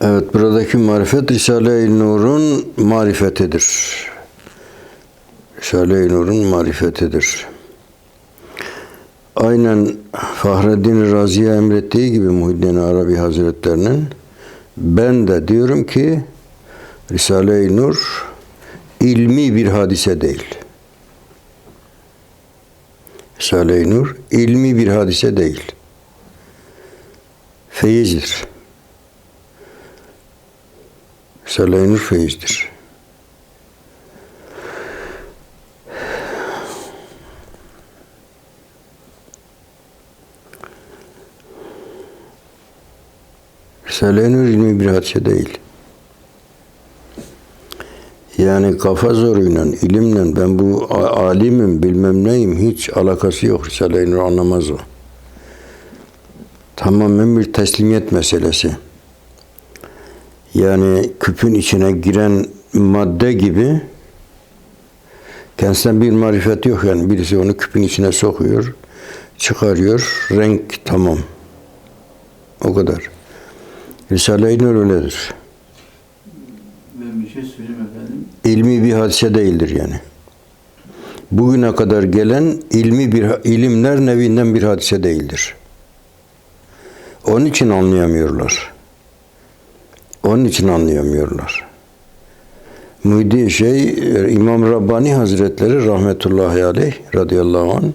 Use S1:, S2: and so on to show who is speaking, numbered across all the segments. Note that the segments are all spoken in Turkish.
S1: Evet buradaki marifet Risale-i Nur'un marifetidir. Risale-i Nur'un marifetidir. Aynen Fahreddin Razi'ye emrettiği gibi Muhiddin Arabi Hazretlerinin ben de diyorum ki Risale-i Nur ilmi bir hadise değil. Risale-i Nur ilmi bir hadise değil. Feyizdir. Risale-i feyizdir. Risale-i ilmi bir hadise değil. Yani kafa zoruyla, ilimle ben bu alimim, bilmem neyim hiç alakası yok. Risale-i Nur anlamaz o. Tamamen bir teslimiyet meselesi. Yani küpün içine giren madde gibi kendisinden bir marifet yok yani. Birisi onu küpün içine sokuyor, çıkarıyor, renk tamam. O kadar. Risale-i Nur öyledir.
S2: Ben bir şey söyleyeyim efendim.
S1: ilmi bir hadise değildir yani. Bugüne kadar gelen ilmi bir ilimler nevinden bir hadise değildir. Onun için anlayamıyorlar. Onun için anlayamıyorlar. Müdi şey İmam Rabbani Hazretleri rahmetullahi aleyh radıyallahu anh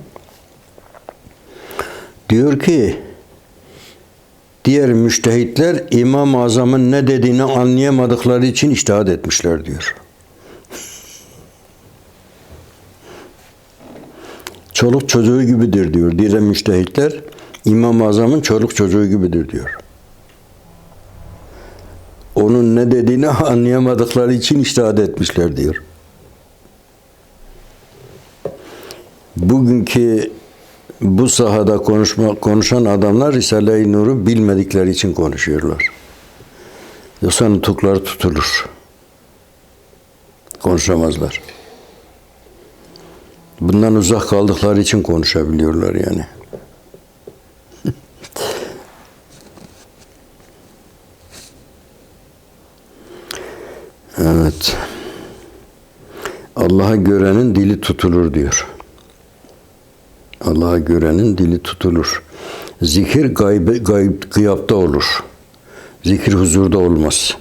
S1: diyor ki diğer müştehitler İmam-ı Azam'ın ne dediğini anlayamadıkları için iştihad etmişler diyor. Çoluk çocuğu gibidir diyor. Diğer müştehitler İmam-ı Azam'ın çoluk çocuğu gibidir diyor. Onun ne dediğini anlayamadıkları için iştihad etmişler diyor. Bugünkü bu sahada konuşma, konuşan adamlar Risale-i Nur'u bilmedikleri için konuşuyorlar. Yoksa nutukları tutulur. Konuşamazlar. Bundan uzak kaldıkları için konuşabiliyorlar yani. Evet. Allah'a görenin dili tutulur diyor. Allah'a görenin dili tutulur. Zikir gaybe, gayb, gıyapta olur. Zikir huzurda olmaz.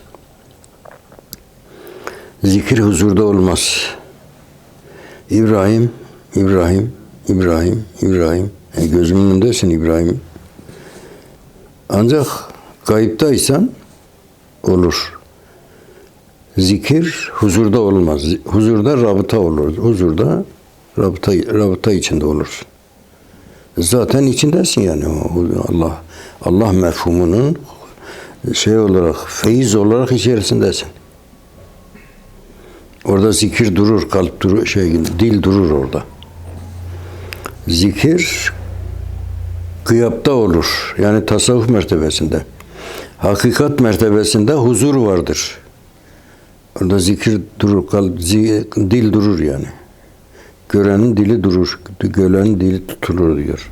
S1: Zikir huzurda olmaz. İbrahim, İbrahim, İbrahim, İbrahim. E gözümün önündesin İbrahim. Ancak kayıptaysan olur. Zikir huzurda olmaz. Huzurda rabıta olur. Huzurda rabıta, rabıta içinde olursun. Zaten içindesin yani Allah Allah mefhumunun şey olarak feyiz olarak içerisindesin. Orada zikir durur, kalp durur, şey dil durur orada. Zikir gıyapta olur. Yani tasavvuf mertebesinde. Hakikat mertebesinde huzur vardır. Orada zikir durur, kalp, zi- dil durur yani. Görenin dili durur, görenin dili tutulur diyor.